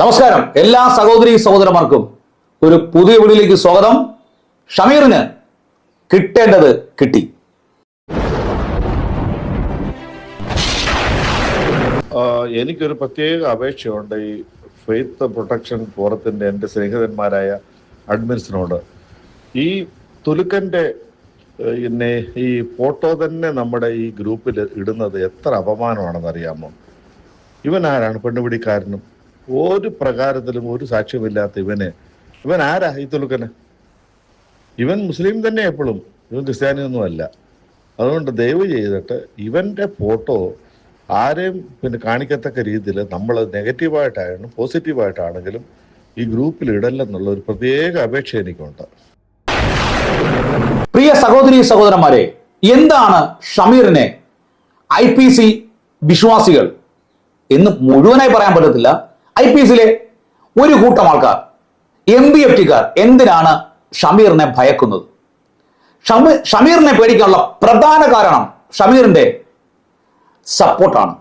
നമസ്കാരം. എല്ലാ സഹോദരി സഹോദരന്മാർക്കും ഒരു പുതിയ വീടിലേക്ക് സ്വാഗതം. ഷമീറിന് കിട്ടേണ്ടത് കിട്ടി. എനിക്കൊരു പ്രത്യേക അപേക്ഷയുണ്ട്. ഈ ഫെയ്ത്ത് പ്രൊട്ടക്ഷൻ ഫോറത്തിന്റെ എന്റെ സ്നേഹിതന്മാരായ അഡ്മിൻസിനോട് ഈ തുലുക്കന്റെ പിന്നെ ഈ ഫോട്ടോ തന്നെ നമ്മുടെ ഈ ഗ്രൂപ്പിൽ ഇടുന്നത് എത്ര അപമാനമാണെന്ന് അറിയാമോ ഇവൻ ആരാണ് പെണ്ണുപിടിക്കാരനും? ഒരു പ്രകാരത്തിലും ഒരു സാക്ഷ്യമില്ലാത്ത ഇവന്. ഇവൻ ആരാ? ഈ തുലുക്കന്? ഇവൻ മുസ്ലിം തന്നെ എപ്പോഴും. ഇവൻ ക്രിസ്ത്യാനിയൊന്നും അല്ല. അതുകൊണ്ട് ദയവ് ചെയ്തിട്ട് ഇവന്റെ ഫോട്ടോ ആരെയും പിന്നെ കാണിക്കത്തക്ക രീതിയിൽ നമ്മൾ നെഗറ്റീവായിട്ടായാലും പോസിറ്റീവായിട്ടാണെങ്കിലും ഈ ഗ്രൂപ്പിൽ ഇടല്ലെന്നുള്ള ഒരു പ്രത്യേക അപേക്ഷ എനിക്കുണ്ട്. പ്രിയ സഹോദരി സഹോദരന്മാരെ എന്താണ് ഷമീറിനെ ഐ പി സി വിശ്വാസികൾ എന്ന് മുഴുവനായി പറയാൻ പറ്റത്തില്ല. ഐ പി എസിലെ ഒരു കൂട്ടം ആൾക്കാർ എം ബി എഫ് ടിക്കാർ എന്തിനാണ് ഷമീറിനെ ഭയക്കുന്നത്? ഷമീറിനെ പേടിക്കാനുള്ള പ്രധാന കാരണം ഷമീറിന്റെ സപ്പോർട്ടാണ്.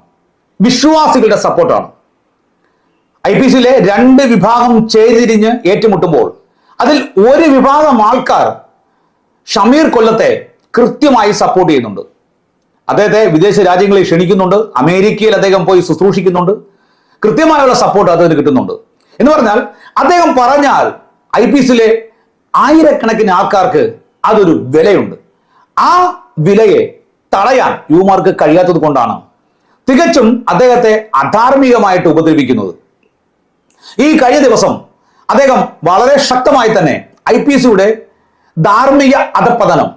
വിശ്വാസികളുടെ സപ്പോർട്ടാണ്. ഐ പി സിയിലെ രണ്ട് വിഭാഗം ചേരിതിരിഞ്ഞ് ഏറ്റുമുട്ടുമ്പോൾ അതിൽ ഒരു വിഭാഗം ആൾക്കാർ ഷമീർ കൊല്ലത്തെ കൃത്യമായി സപ്പോർട്ട് ചെയ്യുന്നുണ്ട്. അദ്ദേഹത്തെ വിദേശ രാജ്യങ്ങളിൽ ക്ഷണിക്കുന്നുണ്ട്. അമേരിക്കയിൽ അദ്ദേഹം പോയി ശുശ്രൂഷിക്കുന്നുണ്ട്. കൃത്യമായുള്ള സപ്പോർട്ട് അദ്ദേഹത്തിന് കിട്ടുന്നുണ്ട്. എന്ന് പറഞ്ഞാൽ അദ്ദേഹം പറഞ്ഞാൽ ഐ പി എസിലെ ആയിരക്കണക്കിന് ആൾക്കാർക്ക് അതൊരു വിലയുണ്ട്. ആ വിലയെ തടയാൻ യുവമാർക്ക് കഴിയാത്തത് കൊണ്ടാണ്. തികച്ചും അദ്ദേഹത്തെ അധാർമികമായിട്ട് ഉപദ്രവിക്കുന്നത്. ഈ കഴിഞ്ഞ ദിവസം അദ്ദേഹം വളരെ ശക്തമായി തന്നെ ഐ പി എസിയുടെ ധാർമ്മിക അധപ്പതനം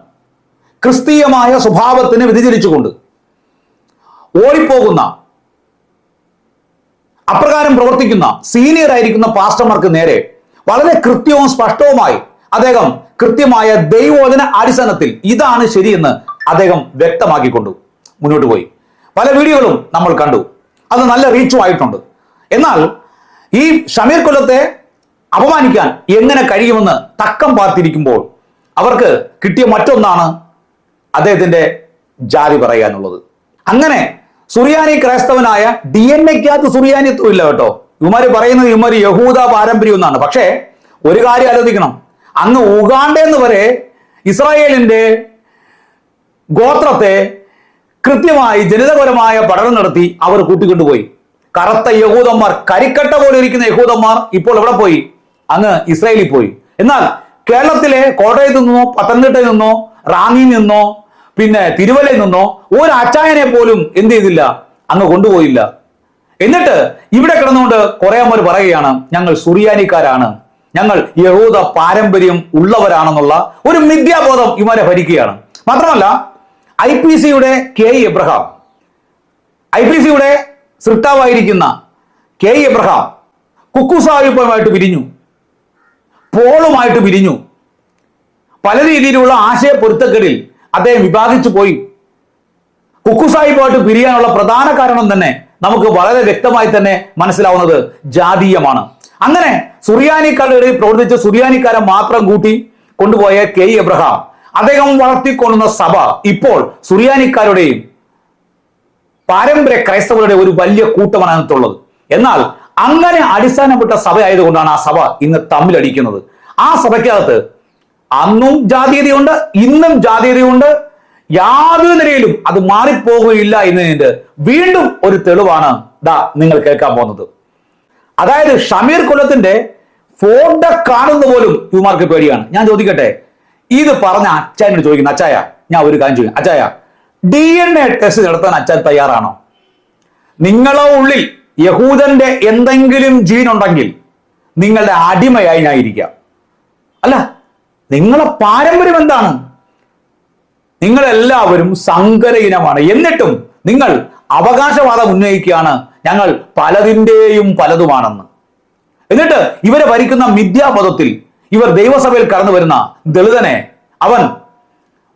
ക്രിസ്തീയമായ സ്വഭാവത്തിന് വ്യതിചരിച്ചുകൊണ്ട് ഓടിപ്പോകുന്ന അപ്രകാരം പ്രവർത്തിക്കുന്ന സീനിയർ ആയിരിക്കുന്ന പാസ്റ്റർമാർക്ക് നേരെ വളരെ കൃത്യവും സ്പഷ്ടവുമായി അദ്ദേഹം കൃത്യമായ ദൈവവചന അടിസ്ഥാനത്തിൽ ഇതാണ് ശരിയെന്ന് അദ്ദേഹം വ്യക്തമാക്കിക്കൊണ്ടു. മുന്നോട്ട് പോയി. പല വീഡിയോകളും നമ്മൾ കണ്ടു. അത് നല്ല റീച്ചും ആയിട്ടുണ്ട്. എന്നാൽ ഈ ഷമീർ കൊല്ലത്തെ അപമാനിക്കാൻ എങ്ങനെ കഴിയുമെന്ന് തക്കം പാർത്തിരിക്കുമ്പോൾ അവർക്ക് കിട്ടിയ മറ്റൊന്നാണ് അദ്ദേഹത്തിന്റെ ജാതി പറയാനുള്ളത് അങ്ങനെ സുറിയാനി ക്രൈസ്തവനായ ഡി എൻ എക്കകത്ത് സുറിയാനിത്വം ഇല്ല കേട്ടോ. ഇവന്മാര് പറയുന്നത് ഇവന്മാര് യഹൂദ പാരമ്പര്യം എന്നാണ്. പക്ഷേ ഒരു കാര്യം ആലോചിക്കണം. അങ്ങ് ഉഗാണ്ടെന്ന് വരെ ഇസ്രായേലിന്റെ ഗോത്രത്തെ കൃത്യമായി ജനിതപരമായ പഠനം നടത്തി അവർ കൂട്ടിക്കൊണ്ടുപോയി. കറുത്ത യഹൂദന്മാർ കരിക്കട്ട പോലെ ഇരിക്കുന്ന യഹൂദന്മാർ ഇപ്പോൾ എവിടെ പോയി? അങ്ങ് ഇസ്രായേലിൽ പോയി. എന്നാൽ കേരളത്തിലെ കോട്ടയത്ത് നിന്നോ പത്തനംതിട്ടയിൽ നിന്നോ റാന്നിയിൽ നിന്നോ പിന്നെ തിരുവല്ലയിൽ നിന്നോ ഒരു അച്ചായനെ പോലും എന്ത് ചെയ്തില്ല അങ്ങ് കൊണ്ടുപോയില്ല. എന്നിട്ട് ഇവിടെ കിടന്നുകൊണ്ട് കുറെ അമ്മർ പറയുകയാണ് ഞങ്ങൾ സുറിയാനിക്കാരാണ്. ഞങ്ങൾ യഹൂദ പാരമ്പര്യം ഉള്ളവരാണെന്നുള്ള ഒരു മിഥ്യാബോധം ഇവരെ ഭരിക്കുകയാണ്. മാത്രമല്ല ഐ പി സിയുടെ K E Abraham I P സിയുടെ സൃഷ്ടാവായിരിക്കുന്ന കെ ഇ എബ്രഹാം കുക്കുസാഹിബുമായിട്ട് പിരിഞ്ഞു. പോളുമായിട്ട് പിരിഞ്ഞു. പല രീതിയിലുള്ള ആശയപ്പൊരുത്തക്കേടിൽ അദ്ദേഹം വിഭാഗിച്ചു പോയി. കുക്കു സാഹിബുമായിട്ട് പിരിയാനുള്ള പ്രധാന കാരണം തന്നെ നമുക്ക് വളരെ വ്യക്തമായി തന്നെ മനസ്സിലാവുന്നത് ജാതീയമാണ്. അങ്ങനെ സുറിയാനിക്കാരുടെ പ്രവർത്തിച്ച സുറിയാനിക്കാരെ മാത്രം കൂട്ടി കൊണ്ടുപോയ കെ. എബ്രഹാം അദ്ദേഹം വളർത്തിക്കൊള്ളുന്ന സഭ ഇപ്പോൾ സുറിയാനിക്കാരുടെയും പാരമ്പര്യ ക്രൈസ്തവരുടെ ഒരു വലിയ കൂട്ടമാണ് അതിനകത്തുള്ളത്. എന്നാൽ അങ്ങനെ അടിസ്ഥാനപ്പെട്ട സഭ ആയതുകൊണ്ടാണ് ആ സഭ ഇന്ന് തമ്മിലടിക്കുന്നത്. ആ സഭയ്ക്കകത്ത് അന്നും ജാതീയതയുണ്ട് ഇന്നും ജാതീയതയുണ്ട്. യാതൊരു നിലയിലും അത് മാറിപ്പോകുകയില്ല എന്നതിന്റെ വീണ്ടും ഒരു തെളിവാണ് ദാ നിങ്ങൾ കേൾക്കാൻ പോകുന്നത്. അതായത് ഷമീർ കുലത്തിന്റെ ഫോണ്ട കാണുന്ന പോലും യുമാർക്ക് പേടിയാണ്. ഞാൻ ചോദിക്കട്ടെ ഇത് പറഞ്ഞ അച്ചായനോട് ചോദിക്കുന്നു അച്ചായ ഞാൻ ഒരു കാര്യം ചോദിക്കും. അച്ചായ ഡി എൻ എ ടെസ്റ്റ് നടത്താൻ അച്ചാൻ തയ്യാറാണോ? നിങ്ങളെ ഉള്ളിൽ യഹൂദന്റെ എന്തെങ്കിലും ജീൻ ഉണ്ടെങ്കിൽ നിങ്ങളുടെ അടിമയായി ഞാൻ ഇരിക്കാം. അല്ല നിങ്ങളെ പാരമ്പര്യം എന്താണ്? നിങ്ങളെല്ലാവരും സങ്കര ഇനമാണ് എന്നിട്ടും നിങ്ങൾ അവകാശവാദം ഉന്നയിക്കുകയാണ്. ഞങ്ങൾ പലതിന്റെയും പലതുമാണെന്ന്. എന്നിട്ട് ഇവരെ ഭരിക്കുന്ന മിഥ്യാപദത്തിൽ ഇവർ ദൈവസഭയിൽ കടന്നു വരുന്ന ദളിതനെ അവൻ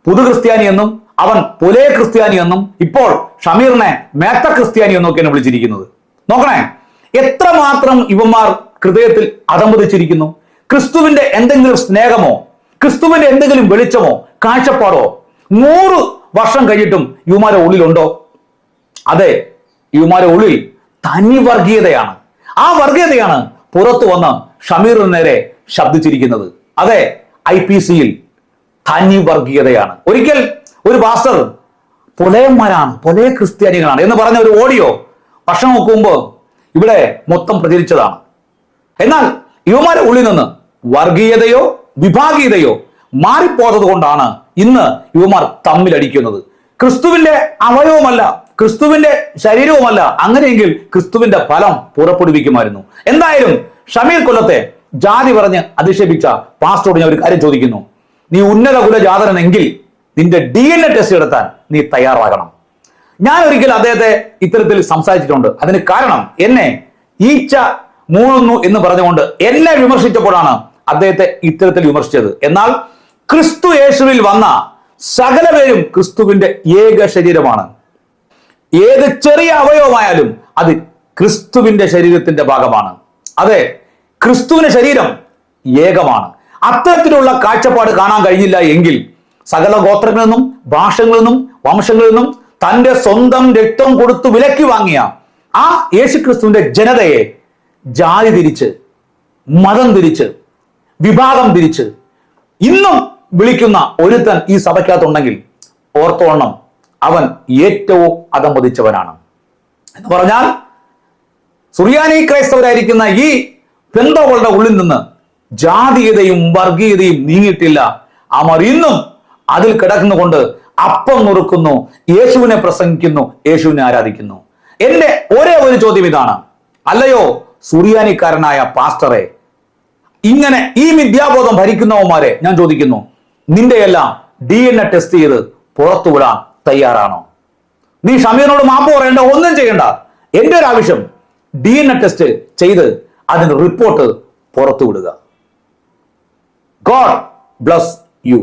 പുതു ക്രിസ്ത്യാനി എന്നും അവൻ പുലേ ക്രിസ്ത്യാനി എന്നും ഇപ്പോൾ ഷമീറിനെ മേത്ത ക്രിസ്ത്യാനി എന്നും ഒക്കെയാണ് വിളിച്ചിരിക്കുന്നത്. നോക്കണേ എത്രമാത്രം ഇവന്മാർ ഹൃദയത്തിൽ അതമ്പതിച്ചിരിക്കുന്നു ക്രിസ്തുവിന്റെ എന്തെങ്കിലും സ്നേഹമോ ക്രിസ്തുവിന്റെ എന്തെങ്കിലും വെളിച്ചമോ കാഴ്ചപ്പാടോ നൂറ് വർഷം കഴിഞ്ഞിട്ടും യുവമാരെ ഉള്ളിലുണ്ടോ? അതെ യുവമാരെ ഉള്ളിൽ തനി വർഗീയതയാണ്. ആ വർഗീയതയാണ് പുറത്തു വന്ന് ഷമീറിന് നേരെ ശബ്ദിച്ചിരിക്കുന്നത്. അതെ ഐ പി സിയിൽ തനി വർഗീയതയാണ്. ഒരിക്കൽ ഒരു പാസ്റ്റർ പുലയന്മാരാണ് പൊലയ ക്രിസ്ത്യാനികളാണ് എന്ന് പറഞ്ഞ ഒരു ഓഡിയോ വർഷം നോക്കുമ്പോൾ ഇവിടെ മൊത്തം പ്രചരിച്ചതാണ്. എന്നാൽ യുവമാരുടെ ഉള്ളിൽ നിന്ന് വർഗീയതയോ വിഭാഗീയതയോ മാറിപ്പോയത് കൊണ്ടാണ് ഇന്ന് യുവമാർ തമ്മിലടിക്കുന്നത്. ക്രിസ്തുവിന്റെ അവയവമല്ല ക്രിസ്തുവിന്റെ ശരീരവുമല്ല അങ്ങനെയെങ്കിൽ ക്രിസ്തുവിന്റെ ഫലം പുറപ്പെടുവിക്കുമായിരുന്നു. എന്തായാലും ഷമീർ കൊല്ലത്തെ ജാതി പറഞ്ഞ് അധിക്ഷേപിച്ച പാസ്റ്ററോട് ഞാൻ ഒരു കാര്യം ചോദിക്കുന്നു. നീ ഉന്നത കുലജാതനെങ്കിൽ നിന്റെ ഡി എൻ എ ടെസ്റ്റ് എടുത്താൻ നീ തയ്യാറാകണം. ഞാൻ ഒരിക്കൽ അദ്ദേഹത്തെ ഇത്തരത്തിൽ സംസാരിച്ചിട്ടുണ്ട്. അതിന് കാരണം എന്നെ ഈച്ച മൂളുന്നു എന്ന് പറഞ്ഞുകൊണ്ട് എന്നെ വിമർശിച്ചപ്പോഴാണ് അദ്ദേഹത്തെ ഇത്തരത്തിൽ വിമർശിച്ചത്. എന്നാൽ ക്രിസ്തു യേശുവിൽ വന്ന സകല പേരും ക്രിസ്തുവിന്റെ ഏക ശരീരമാണ്. ഏത് ചെറിയ അവയവമായാലും അത് ക്രിസ്തുവിന്റെ ശരീരത്തിന്റെ ഭാഗമാണ്. അതെ ക്രിസ്തുവിന്റെ ശരീരം ഏകമാണ്. അത്തരത്തിലുള്ള കാഴ്ചപ്പാട് കാണാൻ കഴിഞ്ഞില്ല എങ്കിൽ സകല ഗോത്രങ്ങളിൽ നിന്നും ഭാഷകളിൽ നിന്നും വംശങ്ങളിൽ നിന്നും തന്റെ സ്വന്തം രക്തം കൊടുത്തു വിലക്കി വാങ്ങിയ ആ യേശുക്രിസ്തുവിന്റെ ജനതയെ ജാതി തിരിച്ച് മതം തിരിച്ച് വിഭാഗം തിരിച്ച് ഇന്നും വിളിക്കുന്ന ഒരുത്തൻ ഈ സഭയ്ക്കകത്തുണ്ടെങ്കിൽ ഓർത്തോണം അവൻ ഏറ്റവും അധമതിച്ചവനാണ്. എന്ന് പറഞ്ഞാൽ സുറിയാനി ക്രൈസ്തവരായിരിക്കുന്ന ഈ പെന്തോകളുടെ ഉള്ളിൽ നിന്ന് ജാതീയതയും വർഗീയതയും നീങ്ങിയിട്ടില്ല. അവർ ഇന്നും അതിൽ കിടക്കുന്നുകൊണ്ട് അപ്പം നുറുക്കുന്നു യേശുവിനെ പ്രസംഗിക്കുന്നു യേശുവിനെ ആരാധിക്കുന്നു. എന്റെ ഒരേ ഒരു ചോദ്യം ഇതാണ്. അല്ലയോ സുറിയാനിക്കാരനായ പാസ്റ്ററെ ഇങ്ങനെ ഈ മിഥ്യാബോധം ഭരിക്കുന്നവന്മാരെ ഞാൻ ചോദിക്കുന്നു നിന്റെ എല്ലാം ഡി എൻ എ ടെസ്റ്റ് ചെയ്ത് പുറത്തു വിടാൻ തയ്യാറാണോ? നീ ഷമീറിനോട് മാപ്പ് പറയേണ്ട ഒന്നും ചെയ്യണ്ട. എന്റെ ഒരു ആവശ്യം ഡി എൻ എ ടെസ്റ്റ് ചെയ്ത് അതിന് റിപ്പോർട്ട് പുറത്തുവിടുക ഗോഡ് ബ്ലസ് യു